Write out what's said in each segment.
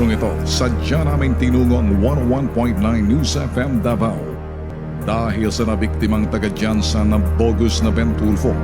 Sa misyong ito, sadya namin tinungo ang 101.9 News FM Davao. Dahil sa nabiktimang taga Jansan ng bogus na Bentulfo.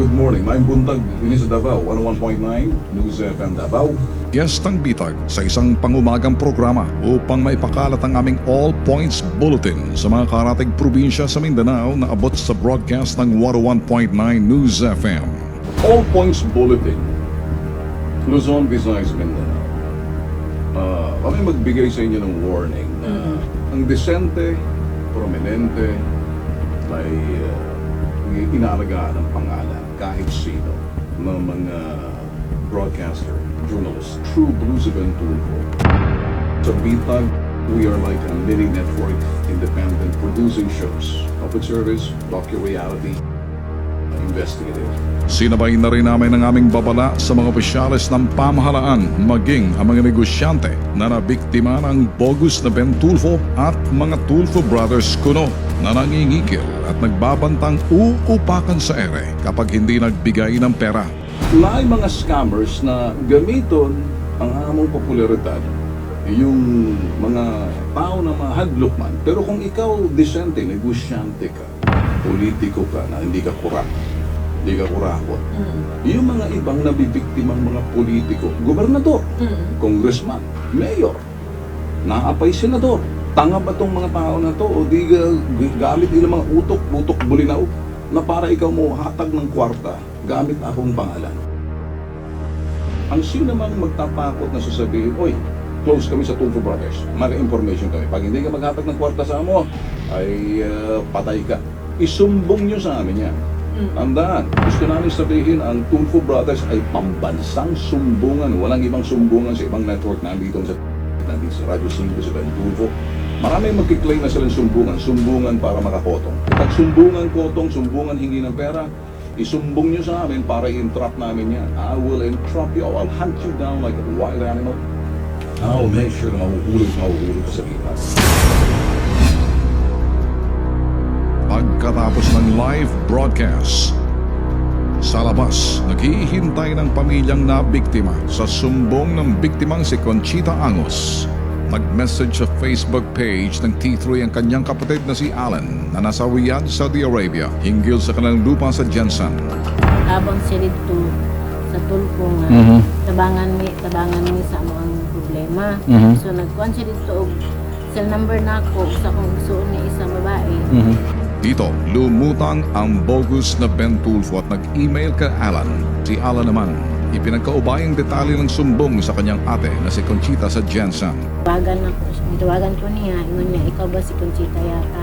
Good morning, Maayong buntag, ini sa Davao, 101.9, News FM Davao. Gestang bitag sa isang pangumagang programa upang maipakalat ang aming All Points Bulletin sa mga karatig probinsya sa Mindanao na abot sa broadcast ng 101.9 News FM. All Points Bulletin, Luzon, Visayas, Mindanao. Ah, kami magbigay sa inyo ng warning na ang desente, prominente, may uh, inaalagaan ng pangalan kahit sino ng mga broadcaster, journalists, true blues event tulfo. Sa Bitag, we are like a mini network, independent, producing shows, open service, docu-reality, investigative. Sinabay na rin namin ang aming babala sa mga opisyalis ng pamahalaan maging ang mga negosyante na nabiktima ng bogus na Bentulfo at mga Tulfo Brothers kuno na nangingikil at nagbabantang uupakan sa ere kapag hindi nagbigay ng pera. May mga scammers na gamiton ang among popularidad yung mga tao na mahadlok man. Pero kung ikaw disente, negosyante ka, politiko ka na hindi ka kurap, hindi ka kurakot, yung mga ibang nabibiktimang mga politiko, gobernador, congressman, mayor, naapay senador, tanga ba tong mga tao na to? O di ga- gamit nila mga utok, utok bulinaw na para ikaw mo hatag ng kwarta gamit akong pangalan. Ang sino mang magtapakot na sasabihin, Oy, close kami sa Tulfo Brothers. Maka-information kami. Pag hindi ka maghatag ng kwarta sa amo, ay ah, patay ka. Isumbong nyo sa amin yan. Tandaan, gusto namin sabihin ang Tulfo Brothers ay pambansang sumbungan. Walang ibang sumbungan sa ibang network na dito sa nandito sa Radyo 5 sa Tulfo. Marami magkiklaim na silang sumbungan. Sumbungan para makakotong. Pag sumbungan kotong, sumbungan hingi ng pera, isumbong nyo sa amin para i-entrap namin yan. I will entrap you. I'll hunt you down like a wild animal. I'll make sure na mahuhulog, mahuhulog sa lipas. Pagkatapos ng live broadcast, sa labas, naghihintay ng pamilyang na biktima sa sumbong ng biktimang si Conchita Angos. Nag-message sa Facebook page ng T3 ang kanyang kapatid na si Alan na nasa Riyadh, Saudi Arabia hinggil sa kanilang lupa sa Jensen. habang sila dito sa tulpo nga tabangan mi tabangan mi sa amo ang problema so nagkuan siya dito og cell number nako sa kung gusto ni isang babae. Dito, lumutang ang bogus na Ben Tulfo at nag-email kay Alan. Si Alan naman, ipinagkaubayang detalye ng sumbong sa kanyang ate na si Conchita sa Jensen. tawagan ako tawagan ko niya ingon niya ikaw ba si Conchita yata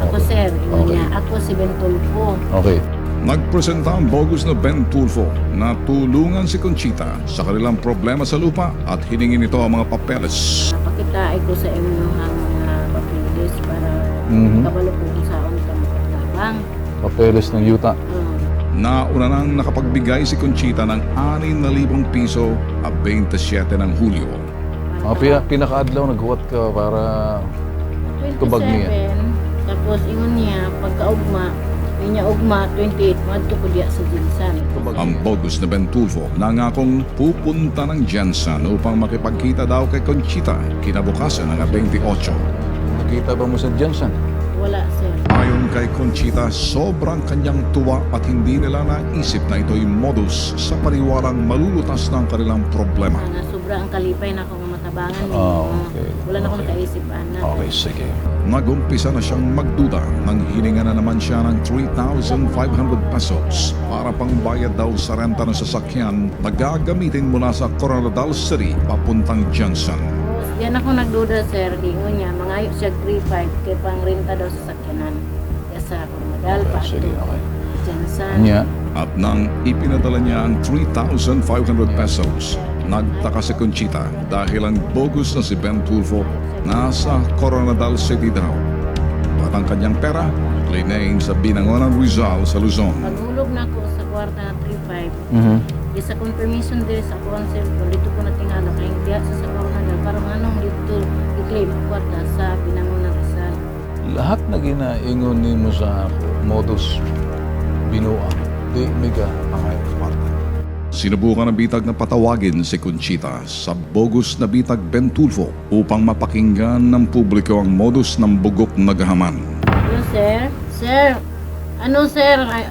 ako sir ingon Okay. niya ako si Bentulfo Okay. Nagpresenta ang bogus na Ben Tulfo na tulungan si Conchita sa kanilang problema sa lupa at hiningin nito ang mga papeles. napakita ko sa inyo ang mga papilis para Mhm. kabalo ko sa on ka mapaglabang Papeles ng yuta. uh, Nauna nang nakapagbigay si Conchita ng 6,000 piso at 27 ng Hulyo. Mga pina- pinakaadlaw naghuwat ka para Tubag niya. 27, tapos ingon niya, pagkaugma, niya ugma, 28, madto ko diya sa Jinsan. Ang bogus na Ben Tulfo nangakong pupunta ng Jensen upang makipagkita daw kay Conchita kinabukasan ng 28. nakita ba mo sa Jensen? Wala, sir. Ayon kay Conchita, sobrang kanyang tuwa at hindi nila naisip na ito'y modus sa paniwalang malulutas ng kanilang problema. Na sobra ang kalipay na akong matabangan. Ah, okay. Wala na akong Okay. nakaisip ana. Okay, sige. Nagumpisa na siyang magduda nang hininga na naman siya ng 3,500 pesos para pangbayad daw sa renta ng sasakyan na gagamitin mula sa Coronadal City papuntang Johnson. Diyan ako nagduda sir, gingon niya, mangayo siya 3-5 kay pang renta daw sa sakyanan. Sa Coronadal pa. Sige, okay. Jansan. Anya, At nang ipinadala niya ang 3,500 pesos, nagtaka si Conchita dahil ang bogus na si Ben Tulfo nasa Coronadal City daw. At ang kanyang pera, linayin sa Binangonan Rizal sa Luzon. Paghulog na ako sa kwarta na 3-5. mhm. Di sa confirmation din sa akong cellphone, dito ko na tingala kay diya sa sa Coronadal. Parang anong dito i-claim ang kwarta sa Binangonan. Lahat na ginaingon ni mo sa ako, modus binuang. Di miga angay kwarta. Sinubukan ng bitag na patawagin si Conchita sa bogus na bitag Ben Tulfo upang mapakinggan ng publiko ang modus ng bugok na gahaman. Hello, sir? Sir, ano, sir? Ay,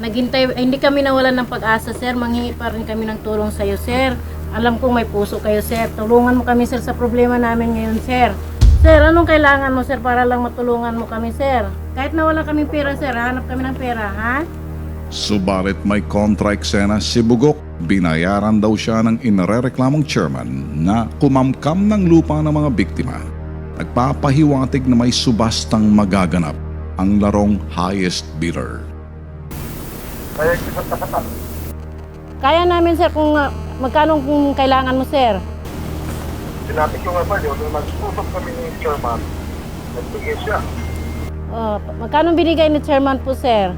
naghintay, ay, hindi kami nawalan ng pag-asa, sir. Manghingi pa rin kami ng tulong sa'yo, sir. Alam kong may puso kayo, sir. Tulungan mo kami, sir, sa problema namin ngayon, sir. Sir, anong kailangan mo, sir, para lang matulungan mo kami, sir? Kahit na wala kaming pera, sir, hanap kami ng pera, ha? Subalit may kontra eksena si Bugok. Binayaran daw siya ng inarereklamong chairman na kumamkam ng lupa ng mga biktima. Nagpapahiwatig na may subastang magaganap ang larong highest bidder. Kaya namin, sir, kung uh, magkano kung kailangan mo, sir. Sinabi ko nga ba yun, nung nag-usap kami ni chairman, nagbigay siya, Uh, magkano binigay ni chairman po, sir?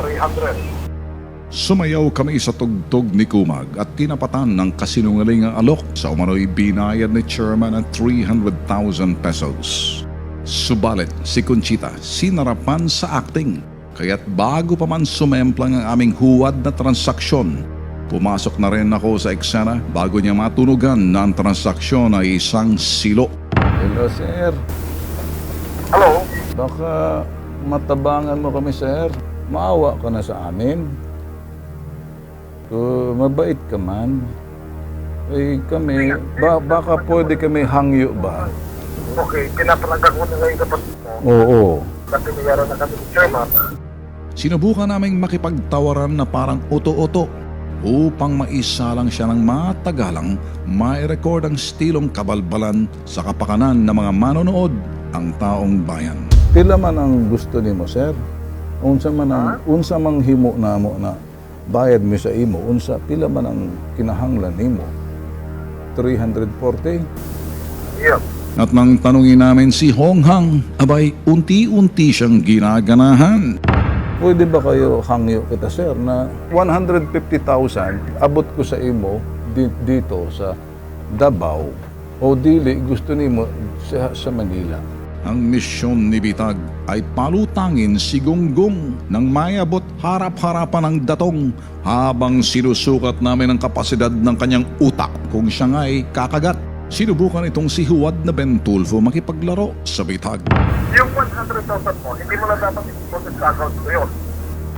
300. Sumayaw kami sa tugtog ni Kumag at tinapatan ng kasinungaling ang alok sa umano'y binayad ni chairman ng 300,000 pesos. Subalit si Conchita sinarapan sa acting kaya't bago pa man sumemplang ang aming huwad na transaksyon, pumasok na rin ako sa eksena bago niya matunugan na ang transaksyon ay isang silo. Hello, sir. Hello? Baka matabangan mo kami, sir. Maawa ka na sa amin. Kung mabait ka man, eh kami, ba, baka pwede kami hangyo ba? Okay, pinapalaga ko na ngayon mo, Oo. kasi mayroon na kami ni chairman. Sinubukan naming makipagtawaran na parang oto-oto upang maisalang siya ng matagalang mai-record ang stilong kabalbalan sa kapakanan ng mga manonood ang taong bayan. Pila man ang gusto nimo, sir? Unsa man ang unsa mang himo namo na bayad mi sa imo, unsa pila man ang kinahanglan nimo? 340? Yeah. At nang tanungin namin si Hong Hang, abay unti-unti siyang ginaganahan. Pwede ba kayo hangyo kita, sir, na 150,000 abot ko sa imo di- dito sa Davao o dili gusto nimo sa, sa Manila? Ang misyon ni Bitag ay palutangin si Gonggong nang mayabot harap-harapan ng datong habang sinusukat namin ang kapasidad ng kanyang utak kung siya nga ay kakagat. Sinubukan itong si Huwad na Bentulfo makipaglaro sa Bitag. Yung 100,000 mo, hindi mo na dapat i-deposit sa account ko yun.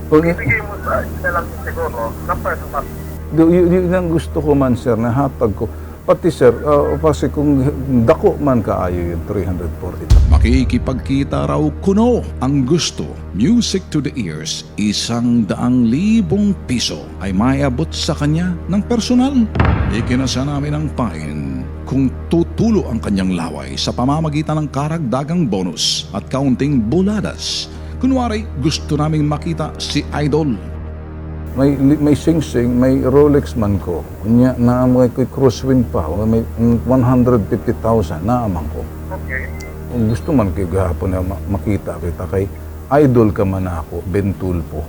O, Ibigay mo sa isa lang siguro, ng personal. yun ang gusto ko man, sir, na hatag ko. Pati, sir, uh, kasi kung dako man kaayo yung 340. Makikipagkita raw kuno ang gusto. Music to the ears, isang daang libong piso ay mayabot sa kanya ng personal. Ikinasa namin ang pain kung tutulo ang kanyang laway sa pamamagitan ng karagdagang bonus at kaunting buladas. Kunwari, gusto naming makita si Idol. May, may sing-sing, may Rolex man ko. Kunya, naamay ko'y crosswind pa. May mm, 150,000, naamang ko. Okay. Kung gusto man kayo gahapon na ma- makita kita kay idol ka man ako, Bentulpo.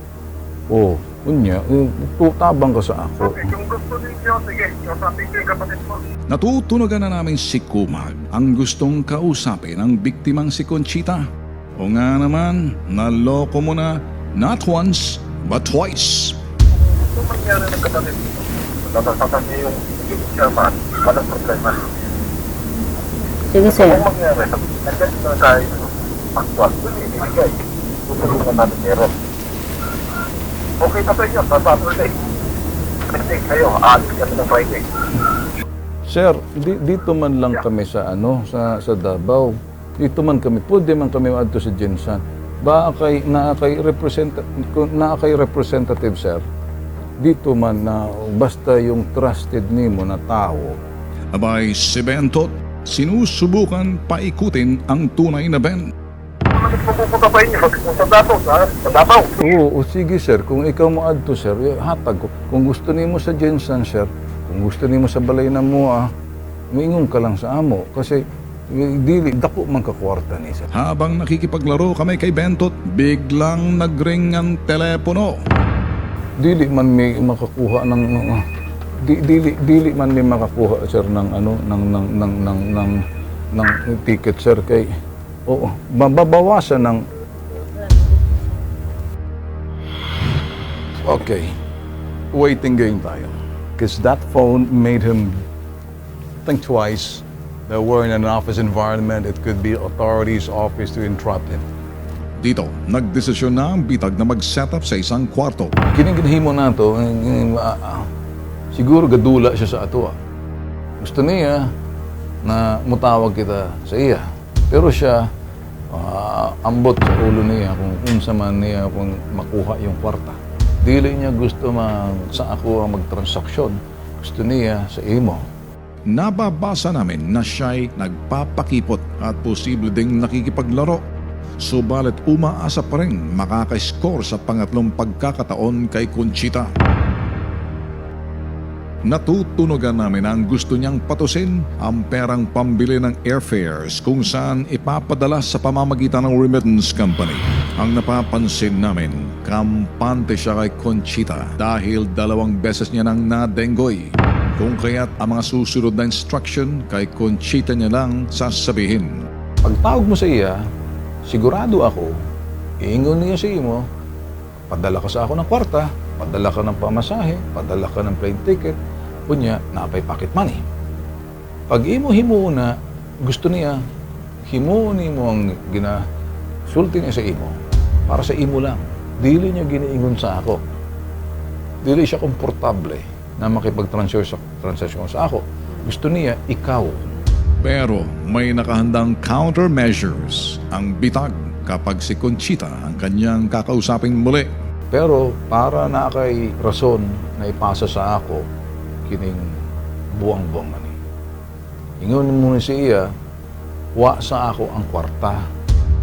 O, kunya, eh, tutabang ka sa ako. Okay, kung gusto ninyo, sige, kausapin ko yung kapatid mo. Natutunagan na namin si Kumag ang gustong kausapin ang biktimang si Conchita. O nga naman, naloko mo na not once but twice. Kung mangyari ng kapatid mo, natasatan niyo yung, yung chairman, walang problema. Sige, sir. Kung mangyari, nandiyan na tayo, actual, ibibigay. Tutulungan natin meron. Okay na sa inyo, sa Saturday. Friday kayo, aalis kami ng Friday. Sir, di, dito man lang kami sa ano, sa sa Davao. Dito man kami, pwede man kami adto sa Jinsan. Ba kay na kay represent na kay representative sir. Dito man na basta yung trusted nimo na tao. Abay, si Bentot, sinusubukan paikutin ang tunay na Ben. Pupunta sa inyo? Sa Davao, sa, sa Davao. Oo, o sige sir, kung ikaw mo adto sir, eh, hatag ko. Kung gusto nimo sa Jinsan sir, kung gusto nimo sa balay na mo ah, moingon ka lang sa amo kasi eh, dili dako man ka kwarta ni sir. Habang nakikipaglaro kami kay Bentot, biglang nagring ang telepono. dili man may makakuha ng uh, di, dili dili man may makakuha sir ng ano ng ng ng ng ng, ng ticket sir kay oo mababawasan ng Okay. Waiting game tayo. Because that phone made him think twice that we're in an office environment. It could be authorities' office to entrap him. Dito, nagdesisyon na ang bitag na mag-set up sa isang kwarto. Kining-kinahimo na to, eh, eh, ah, ah, siguro gadula siya sa ato. ah. Gusto niya na mutawag kita sa iya. Pero siya, ah, ambot sa ulo niya kung unsa man niya kung makuha yung kwarta. Dili niya gusto mag, sa ako ang magtransaksyon. Gusto niya sa imo. Nababasa namin na siya'y nagpapakipot at posible ding nakikipaglaro. Subalit umaasa pa rin makaka-score sa pangatlong pagkakataon kay Conchita. Natutunogan namin ang gusto niyang patusin ang perang pambili ng airfares kung saan ipapadala sa pamamagitan ng remittance company. Ang napapansin namin, kampante siya kay Conchita dahil dalawang beses niya nang nadenggoy. Kung kaya't ang mga susunod na instruction kay Conchita niya lang sasabihin. Pagtawag mo sa iya, sigurado ako, iingon niya sa imo, padala ka sa ako ng kwarta, padala ka ng pamasahe, padala ka ng plane ticket, kunya, napay pocket money. Pag imo himuon na, gusto niya, himuon mo ang gina, sulti niya sa imo, para sa imo lang. Dili niya giniingon sa ako. Dili siya komportable na makipag-transaction transaction sa ako. Gusto niya, ikaw, Pero may nakahandang countermeasures ang bitag kapag si Conchita ang kanyang kakausapin muli. Pero para na kay rason na ipasa sa ako kining buwang-buwang mani. Ingon mo na siya, wa sa ako ang kwarta.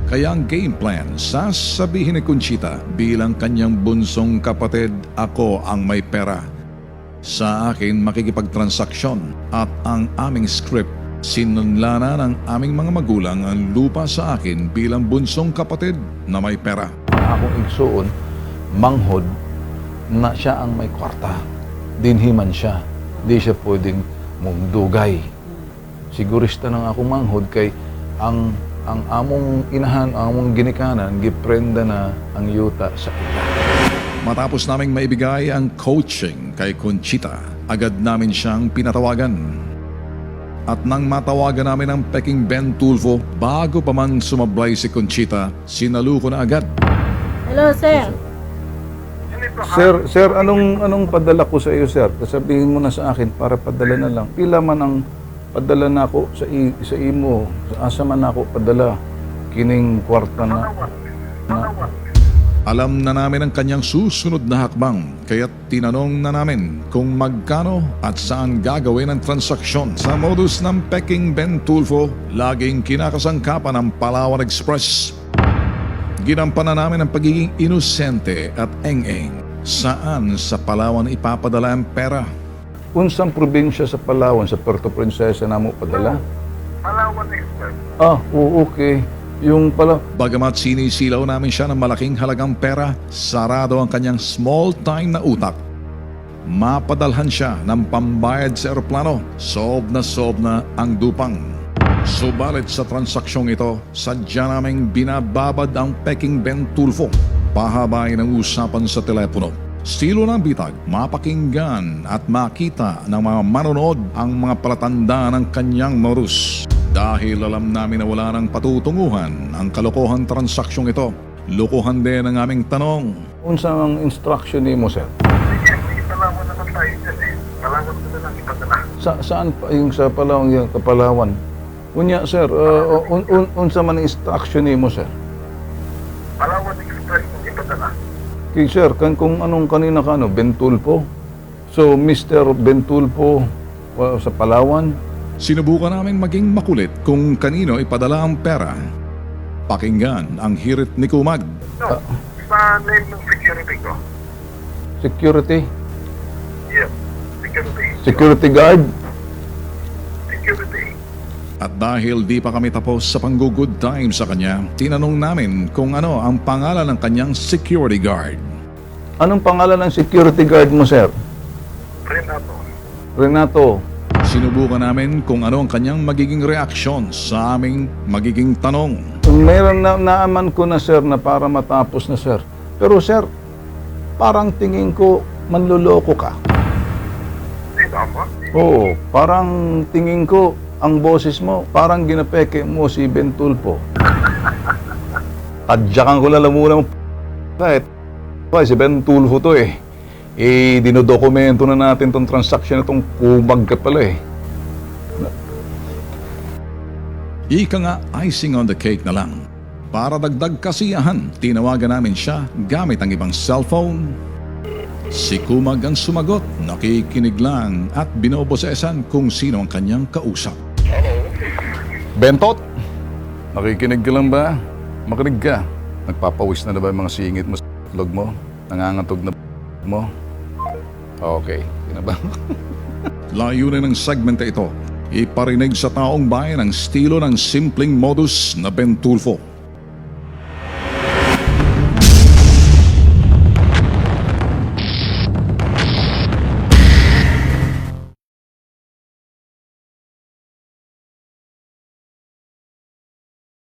Kaya ang game plan, sasabihin ni Conchita bilang kanyang bunsong kapatid, ako ang may pera. Sa akin makikipagtransaksyon at ang aming script, sinunlana ng aming mga magulang ang lupa sa akin bilang bunsong kapatid na may pera. Akong igsuon, manghod na siya ang may kwarta. Dinhiman siya. Di siya pwedeng mong dugay. Sigurista ng akong manghod kay ang ang among inahan, ang among ginikanan, giprenda na ang yuta sa ila. Matapos naming maibigay ang coaching kay Conchita, agad namin siyang pinatawagan. At nang matawagan namin ang Peking Ben Tulfo, bago pa man sumablay si Conchita, sinaluko na agad. Hello, sir. Sir, sir, anong anong padala ko sa iyo, sir? Sabihin mo na sa akin para padala na lang. Pila man ang padala na ako sa i, sa imo. Asa man ako padala kining kwarta na. na Alam na namin ang kanyang susunod na hakbang, kaya tinanong na namin kung magkano at saan gagawin ang transaksyon. Sa modus ng Peking Ben Tulfo, laging kinakasangkapan ng Palawan Express. Ginampanan namin ang pagiging inosente at eng-eng. Saan sa Palawan ipapadala ang pera? unsang probinsya sa Palawan, sa Puerto Princesa na mo padala? Palawan expert. Ah, oo, okay. Yung pala, Bagamat sinisilaw namin siya ng malaking halagang pera, sarado ang kanyang small-time na utak. Mapadalhan siya ng pambayad sa eroplano. Sob na sob na ang dupang. Subalit sa transaksyong ito, sadya naming binababad ang Peking Ben Tulfo. Pahabain ang usapan sa telepono. Stilo ng bitag, mapakinggan at makita ng mga manonood ang mga palatanda ng kanyang morus. Dahil alam namin na wala nang patutunguhan ang kalokohan transaksyong ito, lukuhan din ang aming tanong. Unsa ang instruction ni mo, sir? Sa, saan pa yung sa Palawan, yung Kapalawan? Unya, sir, uh, un, un, unsa man instruction ni mo, sir? Kay sir, kan kung anong kanina ka, ano, Bentulpo. So, Mr. Bentulpo uh, sa Palawan, Sinubukan namin maging makulit kung kanino ipadala ang pera. Pakinggan ang hirit ni Kumag. No, sa name ng security ko. security, Yes, security. security guard. At dahil di pa kami tapos sa panggo-good time sa kanya, tinanong namin kung ano ang pangalan ng kanyang security guard. Anong pangalan ng security guard mo, sir? Renato. Renato. Sinubukan namin kung ano ang kanyang magiging reaksyon sa aming magiging tanong. Meron na naaman ko na, sir, na para matapos na, sir. Pero, sir, parang tingin ko manluloko ka. Oo, parang tingin ko ang boses mo, parang ginapeke mo si Bentulpo. Tadyakan ko lang muna mo. Kahit, Ay, si Bentulfo to eh. Eh, dinodokumento na natin tong transaction na tong kumag ka pala eh. Ika nga icing on the cake na lang. Para dagdag kasiyahan, tinawagan namin siya gamit ang ibang cellphone. Si Kumag ang sumagot, nakikinig lang at binobosesan kung sino ang kanyang kausap. Bentot! Nakikinig ka lang ba? Makinig ka. Nagpapawis na na ba yung mga singit mo sa log mo? Nangangatog na mo? Okay. Yun na ba? Layunin ng segment ito, iparinig sa taong bayan ang estilo ng simpleng modus na Bentulfo.